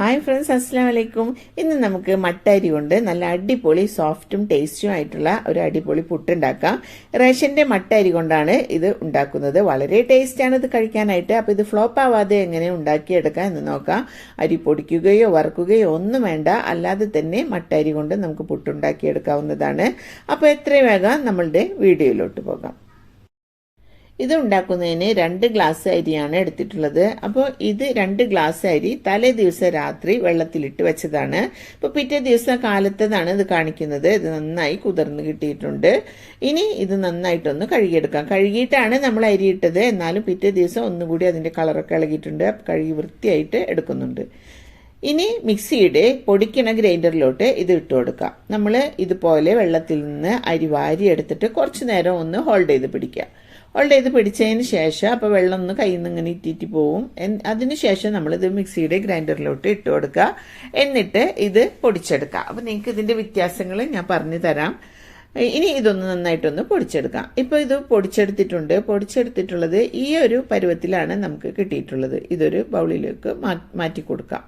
Hi friends അസ്സാം വലൈക്കും ഇന്ന് നമുക്ക് മട്ടരി കൊണ്ട് നല്ല അടിപൊളി സോഫ്റ്റും ടേസ്റ്റും ആയിട്ടുള്ള ഒരു അടിപൊളി പുട്ടുണ്ടാക്കാം റേഷന്റെ മട്ടരി കൊണ്ടാണ് ഇത് ഉണ്ടാക്കുന്നത്. വളരെ ടേസ്റ്റാണ് ഇത് കഴിക്കാനായിട്ട്. അപ്പോൾ ഇത് ഫ്ലോപ്പ് ആവാതെ എങ്ങനെ ഉണ്ടാക്കിയെടുക്കാം എന്ന് നോക്കാം. അരി പൊടിക്കുകയോ വറുക്കുകയോ ഒന്നും വേണ്ട. അല്ലാതെ തന്നെ മട്ടരി കൊണ്ട് നമുക്ക് പുട്ടുണ്ടാക്കിയെടുക്കാവുന്നതാണ് അപ്പോൾ എത്രയും വേഗം നമ്മളുടെ വീഡിയോയിലോട്ട് പോകാം. ഇത് ഉണ്ടാക്കുന്നതിന് രണ്ട് ഗ്ലാസ് അരിയാണ് എടുത്തിട്ടുള്ളത്. അപ്പോൾ ഇത് രണ്ട് ഗ്ലാസ് അരി തലേ ദിവസം രാത്രി വെള്ളത്തിലിട്ട് വെച്ചതാണ്. ഇപ്പോൾ പിറ്റേ ദിവസം കാലത്തതാണ് ഇത് കാണിക്കുന്നത്. ഇത് നന്നായി കുതിർന്ന് കിട്ടിയിട്ടുണ്ട്. ഇനി ഇത് നന്നായിട്ടൊന്ന് കഴുകിയെടുക്കാം. കഴുകിയിട്ടാണ് നമ്മൾ അരി ഇട്ടത്. എന്നാലും പിറ്റേ ദിവസം ഒന്നുകൂടി അതിന്റെ കളറൊക്കെ ഇളകിയിട്ടുണ്ട്. കഴുകി വൃത്തിയായിട്ട് എടുക്കുന്നുണ്ട്. ഇനി മിക്സിയുടെ പൊടിക്കണ ഗ്രൈൻഡറിലോട്ട് ഇത് ഇട്ട് കൊടുക്കാം. നമ്മൾ ഇതുപോലെ വെള്ളത്തിൽ നിന്ന് അരി വാരി എടുത്തിട്ട് കുറച്ച് നേരം ഒന്ന് ഹോൾഡ് ചെയ്ത് പിടിക്കുക. ഹോൾഡ് ഇത് പിടിച്ചതിന് ശേഷം അപ്പോൾ വെള്ളം ഒന്ന് കയ്യിൽ നിന്ന് ഇങ്ങനെ ഇറ്റിറ്റ് പോവും. അതിന് ശേഷം നമ്മളിത് മിക്സിയുടെ ഗ്രൈൻഡറിലോട്ട് ഇട്ട് കൊടുക്കുക. എന്നിട്ട് ഇത് പൊടിച്ചെടുക്കുക. അപ്പോൾ നിങ്ങൾക്ക് ഇതിന്റെ വ്യത്യാസങ്ങൾ ഞാൻ പറഞ്ഞു തരാം. ഇനി ഇതൊന്ന് നന്നായിട്ടൊന്ന് പൊടിച്ചെടുക്കാം. ഇപ്പോൾ ഇത് പൊടിച്ചെടുത്തിട്ടുണ്ട്. പൊടിച്ചെടുത്തിട്ടുള്ളത് ഈ ഒരു പരുവത്തിലാണ് നമുക്ക് കിട്ടിയിട്ടുള്ളത്. ഇതൊരു ബൗളിലേക്ക് മാറ്റി കൊടുക്കാം.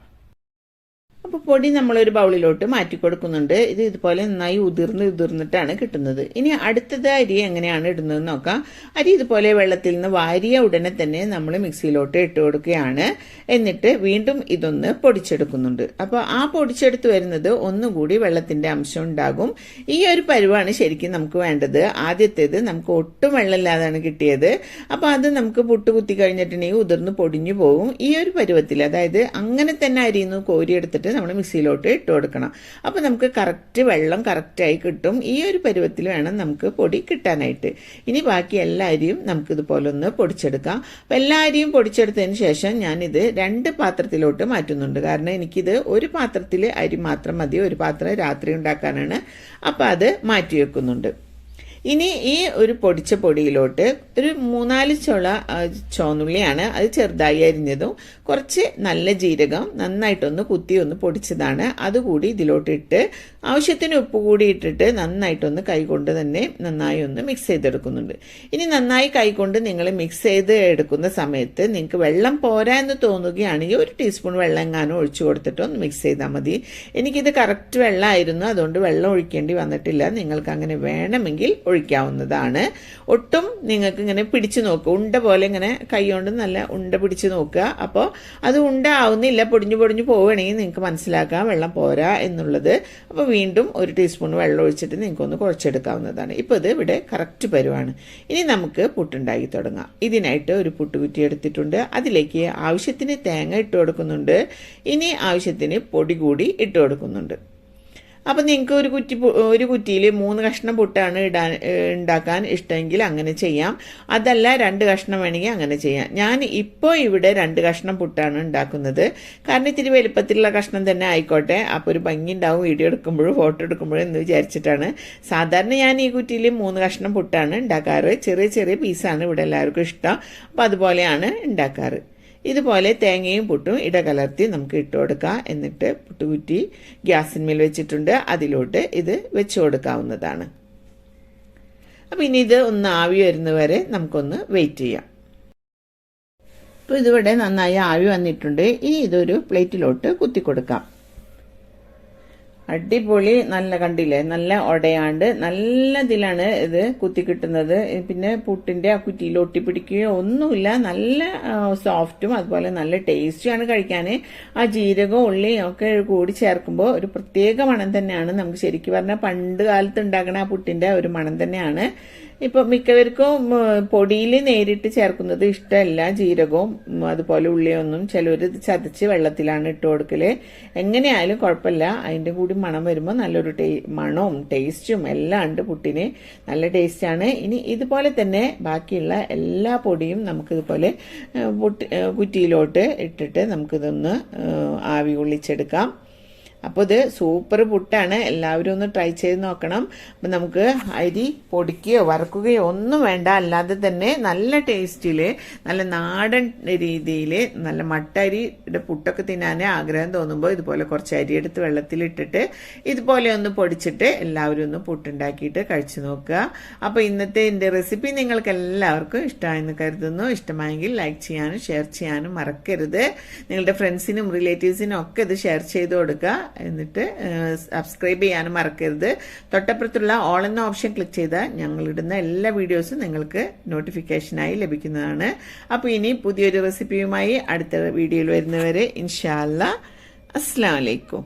അപ്പോൾ പൊടി നമ്മളൊരു ബൗളിലോട്ട് മാറ്റി കൊടുക്കുന്നുണ്ട്. ഇത് ഇതുപോലെ നന്നായി ഉതിർന്ന് ഉതിർന്നിട്ടാണ് കിട്ടുന്നത്. ഇനി അടുത്തത് അരി എങ്ങനെയാണ് ഇടുന്നത് നോക്കാം. അരി ഇതുപോലെ വെള്ളത്തിൽ നിന്ന് വാരിയ ഉടനെ തന്നെ നമ്മൾ മിക്സിയിലോട്ട് ഇട്ട് കൊടുക്കുകയാണ്. എന്നിട്ട് വീണ്ടും ഇതൊന്ന് പൊടിച്ചെടുക്കുന്നുണ്ട്. അപ്പോൾ ആ പൊടിച്ചെടുത്ത് വരുന്നത് ഒന്നുകൂടി വെള്ളത്തിന്റെ അംശം ഉണ്ടാകും. ഈ ഒരു പരുവാണ് ശരിക്കും നമുക്ക് വേണ്ടത്. ആദ്യത്തേത് നമുക്ക് ഒട്ടും വെള്ളമില്ലാതാണ് കിട്ടിയത്. അപ്പോൾ അത് നമുക്ക് പുട്ട് കുത്തി കഴിഞ്ഞിട്ടുണ്ടെങ്കിൽ ഉതിർന്ന് പൊടിഞ്ഞു പോകും ഈ ഒരു പരുവത്തിൽ അതായത് അങ്ങനെ തന്നെ അരിന്ന് കോരിയെടുത്തിട്ട് നമ്മൾ മിക്സിയിലോട്ട് ഇട്ട് കൊടുക്കണം. അപ്പോൾ നമുക്ക് കറക്റ്റ് വെള്ളം കറക്റ്റായി കിട്ടും. ഈ ഒരു പരുവത്തിൽ വേണം നമുക്ക് പൊടി കിട്ടാനായിട്ട്. ഇനി ബാക്കി എല്ലാ അരിയും നമുക്ക് ഇതുപോലെ ഒന്ന് പൊടിച്ചെടുക്കാം. അപ്പോൾ എല്ലാ അരിയും പൊടിച്ചെടുത്തതിന് ശേഷം ഞാനിത് രണ്ട് പാത്രത്തിലോട്ട് മാറ്റുന്നുണ്ട്. കാരണം എനിക്കിത് ഒരു പാത്രത്തിൽ അരി മാത്രം മതി. ഒരു പാത്രം രാത്രി ഉണ്ടാക്കാനാണ്. അപ്പോൾ അത് മാറ്റി വെക്കുന്നുണ്ട്. ഇനി ഈ ഒരു പൊടിച്ച പൊടിയിലോട്ട് ഒരു മൂന്നാൽ ചുള ചോന്നുള്ളിയാണ് അത് ചെറുതായി അരിഞ്ഞതും കുറച്ച് നല്ല ജീരകം നന്നായിട്ടൊന്ന് കുത്തി ഒന്ന് പൊടിച്ചതാണ്. അതുകൂടി ഇതിലോട്ടിട്ട് ആവശ്യത്തിന് ഉപ്പ് കൂടി ഇട്ടിട്ട് നന്നായിട്ടൊന്ന് കൈകൊണ്ട് തന്നെ നന്നായി ഒന്ന് മിക്സ് ചെയ്തെടുക്കുന്നുണ്ട്. ഇനി നന്നായി കൈകൊണ്ട് നിങ്ങൾ മിക്സ് ചെയ്ത് എടുക്കുന്ന സമയത്ത് നിങ്ങൾക്ക് വെള്ളം പോരാ എന്ന് തോന്നുകയാണെങ്കിൽ ഒരു ടീസ്പൂൺ വെള്ളം എങ്ങാനും ഒഴിച്ചു കൊടുത്തിട്ട് ഒന്ന് മിക്സ് ചെയ്താൽ മതി. എനിക്കിത് കറക്റ്റ് വെള്ളമായിരുന്നു അതുകൊണ്ട് വെള്ളം ഒഴിക്കേണ്ടി വന്നിട്ടില്ല. നിങ്ങൾക്ക് അങ്ങനെ വേണമെങ്കിൽ ഒഴിക്കാവുന്നതാണ്. ഒട്ടും നിങ്ങൾക്ക് ഇങ്ങനെ പിടിച്ചു നോക്കുക. ഉണ്ട പോലെ ഇങ്ങനെ കൈകൊണ്ട് നല്ല ഉണ്ട പിടിച്ചു നോക്കുക. അപ്പോൾ അത് ഉണ്ട ആവുന്നില്ല പൊടിഞ്ഞു പൊടിഞ്ഞു പോവുകയാണെങ്കിൽ നിങ്ങൾക്ക് മനസ്സിലാക്കാം വെള്ളം പോരാ എന്നുള്ളത്. അപ്പോൾ വീണ്ടും ഒരു ടീസ്പൂൺ വെള്ളം ഒഴിച്ചിട്ട് നിങ്ങൾക്കൊന്ന് കുഴച്ചെടുക്കാവുന്നതാണ്. ഇപ്പോൾ ഇത് ഇവിടെ കറക്റ്റ് പരുവാണ്. ഇനി നമുക്ക് പുട്ടുണ്ടാക്കി തുടങ്ങാം. ഇതിനായിട്ട് ഒരു പുട്ടുകുറ്റി എടുത്തിട്ടുണ്ട്. അതിലേക്ക് ആവശ്യത്തിന് തേങ്ങ ഇട്ട് കൊടുക്കുന്നുണ്ട്. ഇനി ആവശ്യത്തിന് പൊടി കൂടി ഇട്ട് കൊടുക്കുന്നുണ്ട്. അപ്പം നിങ്ങൾക്ക് ഒരു കുറ്റി ഒരു കുറ്റിയിൽ മൂന്ന് കഷ്ണം പുട്ടാണ് ഇടാൻ ഉണ്ടാക്കാൻ ഇഷ്ടമെങ്കിൽ അങ്ങനെ ചെയ്യാം. അതല്ല രണ്ട് കഷ്ണം വേണമെങ്കിൽ അങ്ങനെ ചെയ്യാം. ഞാൻ ഇപ്പോൾ ഇവിടെ രണ്ട് കഷ്ണം പുട്ടാണ് ഉണ്ടാക്കുന്നത്. കാരണം ഇത്തിരി വലുപ്പത്തിലുള്ള കഷ്ണം തന്നെ ആയിക്കോട്ടെ. അപ്പോൾ ഒരു ഭംഗി ഉണ്ടാവും. വീഡിയോ എടുക്കുമ്പോഴും ഫോട്ടോ എടുക്കുമ്പോഴും എന്ന് വിചാരിച്ചിട്ടാണ്. സാധാരണ ഞാൻ ഈ കുറ്റിയിൽ മൂന്ന് കഷ്ണം പുട്ടാണ് ഉണ്ടാക്കാറ്. ചെറിയ ചെറിയ പീസാണ് ഇവിടെ എല്ലാവർക്കും ഇഷ്ടം. അപ്പോൾ അതുപോലെയാണ് ഉണ്ടാക്കാറ്. ഇതുപോലെ തേങ്ങയും പുട്ടും ഇടകലർത്തി നമുക്ക് ഇട്ട് കൊടുക്കാം. എന്നിട്ട് പുട്ടുകുറ്റി ഗ്യാസിന്മേൽ വെച്ചിട്ടുണ്ട്. അതിലോട്ട് ഇത് വെച്ച് കൊടുക്കാവുന്നതാണ്. അപ്പം ഇനി ഇത് ഒന്ന് ആവി വരുന്നവരെ നമുക്കൊന്ന് വെയിറ്റ് ചെയ്യാം. അപ്പോൾ ഇതിവിടെ നന്നായി ആവി വന്നിട്ടുണ്ട്. ഇനി ഇതൊരു പ്ലേറ്റിലോട്ട് കുത്തി കൊടുക്കാം. അടിപൊളി നല്ല കണ്ടില്ലേ? നല്ല ഒടയാണ്ട് നല്ല ഇതിലാണ് ഇത് കുത്തി കിട്ടുന്നത് പിന്നെ പുട്ടിന്റെ ആ കുറ്റിയിൽ ഒട്ടിപ്പിടിക്കുകയോ ഒന്നുമില്ല. നല്ല സോഫ്റ്റും അതുപോലെ നല്ല ടേസ്റ്റുമാണ് കഴിക്കാൻ ആ ജീരകവും ഉള്ളിയും ഒക്കെ കൂടി ചേർക്കുമ്പോൾ ഒരു പ്രത്യേക മണം തന്നെയാണ്. നമുക്ക് ശരിക്കും പറഞ്ഞാൽ പണ്ട് കാലത്ത് ഉണ്ടാക്കുന്ന ആ പുട്ടിന്റെ ഒരു മണം തന്നെയാണ്. ഇപ്പൊ മിക്കവർക്കും പൊടിയിൽ നേരിട്ട് ചേർക്കുന്നത് ഇഷ്ടമല്ല. ജീരകവും അതുപോലെ ഉള്ളിയൊന്നും ഇത് ചതച്ച് വെള്ളത്തിലാണ് ഇട്ട് കൊടുക്കൽ. എങ്ങനെയായാലും കുഴപ്പമില്ല. അതിന്റെ കൂടി മണം വരുമ്പോൾ നല്ലൊരു ടേ മണവും ടേസ്റ്റും എല്ലാം ഉണ്ട് പുട്ടിന്. നല്ല ടേസ്റ്റാണ് ഇനി ഇതുപോലെ തന്നെ ബാക്കിയുള്ള എല്ലാ പൊടിയും നമുക്കിതുപോലെ പുട്ടി കുറ്റിയിലോട്ട് ഇട്ടിട്ട് നമുക്കിതൊന്ന് ആവി കൊള്ളിച്ചെടുക്കാം അപ്പോൾ ഇത് സൂപ്പർ പുട്ടാണ്. എല്ലാവരും ഒന്ന് ട്രൈ ചെയ്ത് നോക്കണം. അപ്പം നമുക്ക് അരി പൊടിക്കുകയോ വറക്കുകയോ ഒന്നും വേണ്ട. അല്ലാതെ തന്നെ നല്ല ടേസ്റ്റിൽ നല്ല നാടൻ രീതിയിൽ നല്ല മട്ടരിയുടെ പുട്ടൊക്കെ തിന്നാൻ ആഗ്രഹം തോന്നുമ്പോൾ ഇതുപോലെ കുറച്ച് അരി എടുത്ത് വെള്ളത്തിലിട്ടിട്ട് ഇതുപോലെ ഒന്ന് പൊടിച്ചിട്ട് എല്ലാവരും ഒന്ന് പുട്ടുണ്ടാക്കിയിട്ട് കഴിച്ചു നോക്കുക. അപ്പോൾ ഇന്നത്തെ എന്റെ റെസിപ്പി നിങ്ങൾക്ക് എല്ലാവർക്കും ഇഷ്ടമായെന്ന് കരുതുന്നു. ഇഷ്ടമായെങ്കിൽ ലൈക്ക് ചെയ്യാനും ഷെയർ ചെയ്യാനും മറക്കരുത്. നിങ്ങളുടെ ഫ്രണ്ട്സിനും റിലേറ്റീവ്സിനും ഒക്കെ ഇത് ഷെയർ ചെയ്ത് കൊടുക്കുക. എന്നിട്ട് സബ്സ്ക്രൈബ് ചെയ്യാനും മറക്കരുത്. തൊട്ടപ്പുറത്തുള്ള ഓൾ എന്ന ഓപ്ഷൻ ക്ലിക്ക് ചെയ്താൽ ഞങ്ങളിടുന്ന എല്ലാ വീഡിയോസും നിങ്ങൾക്ക് നോട്ടിഫിക്കേഷനായി ലഭിക്കുന്നതാണ്. അപ്പോൾ ഇനി പുതിയൊരു റെസിപ്പിയുമായി അടുത്ത വീഡിയോയിൽ വരുന്നവരെ ഇൻഷാല്ല അസ്സാം വലൈക്കും